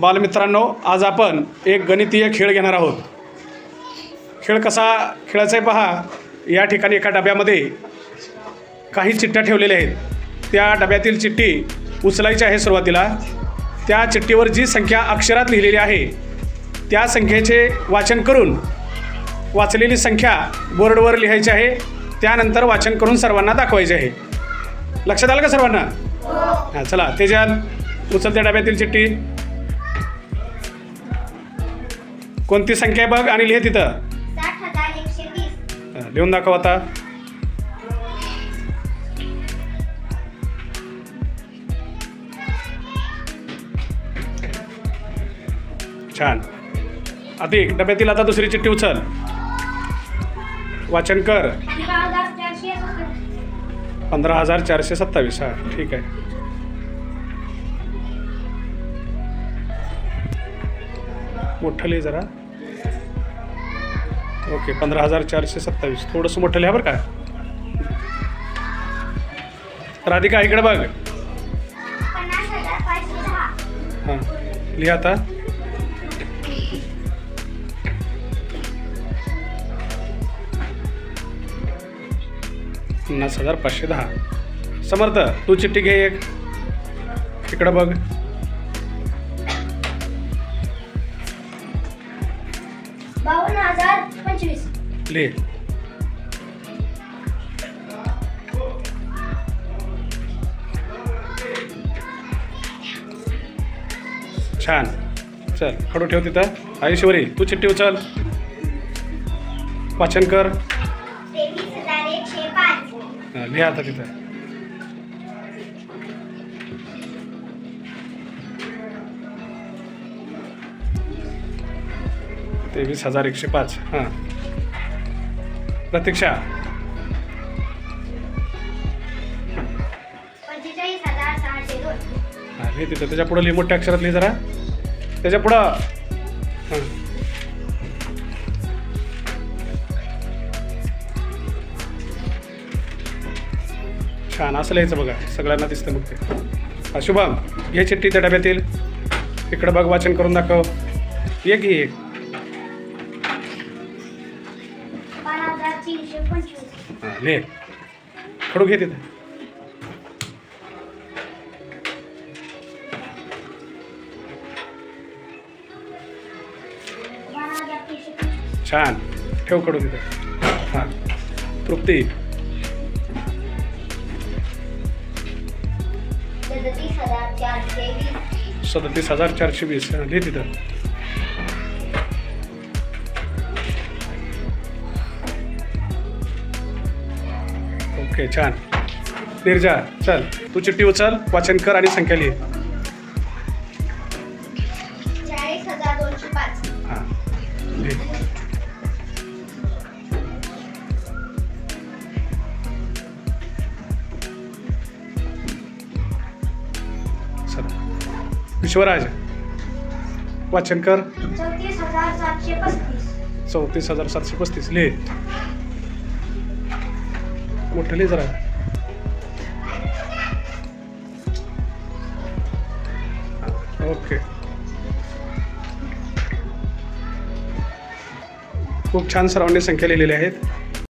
बालमित्रांनो आज आपण एक गणितीय खेळ घेणार आहोत. खेळ कसा खेळायचा आहे पहा या ठिकाणी एका डब्यामध्ये काही चिठ्ठ्या ठेवलेल्या आहेत. त्या डब्यातील चिठ्ठी उचलायची आहे सुरुवातीला. त्या चिठ्ठीवर जी संख्या अक्षरात लिहिलेली आहे त्या संख्येचे वाचन करून वाचलेली संख्या बोर्डवर लिहायची आहे. त्यानंतर वाचन करून सर्वांना दाखवायचे आहे. लक्षात आलं का सर्वांना? हां चला तेजात उचलत्या डब्यातील चिठ्ठी. कोणती संख्या आहे बघ? आणि लिह तिथं. लिहून दाखव आता. छान. अधिक डब्यातील आता दुसरी चिठ्ठी उचल. वाचन कर. पंधरा हजार चारशे सत्तावीस हां ठीक आहे. मोठं लिह जरा. ओके पंधरा हजार चारशे सत्तावीस. थोडंसं मोठं लिहा बरं का? राधिका इकडे बघ. हां लिहा आता. पन्नास हजार पाचशे दहा. समर्थ तू चिठ्ठी घे एक. इकडं बघ. बावन्न हजार पंचवीस. लिह छान. चल खडू ठेव तिथं. आयुष्यवरी तू चिठ्ठी उचल. वाचन कर. लिहा आता तिथं. तेवीस हजार एकशे पाच. हां. प्रतीक्षा. हां लिह तिथं त्याच्या पुढं लिह मोठ्या अक्षरात लिह जरा. त्याच्या पुढं. हां. छान असं लिहायचं बघा. सगळ्यांना दिसतं मग ते. हा, शुभम घे चिठ्ठी त्या डब्यातील. इकडं बघ वाचन करून दाखव. ये घे एक लिह खडू घे तिथं. छान. ठेव खडू तिथं. हां. तृप्ती. सदतीस हजार चारशे वीस. लिह तिथं. ओके छान. निर्जा चल. तू चिठ्ठी उचल वाचन कर आणि संख्या लिह. हां. चला. विश्वराज वाचन कर. चौतीस हजार सातशे पस्तीस. चौतीस हजार सातशे पस्तीस. लिह. मोठं लेझर जरा ओके खूप छान सर्वांनी संख्या लिहिलेल्या आहेत.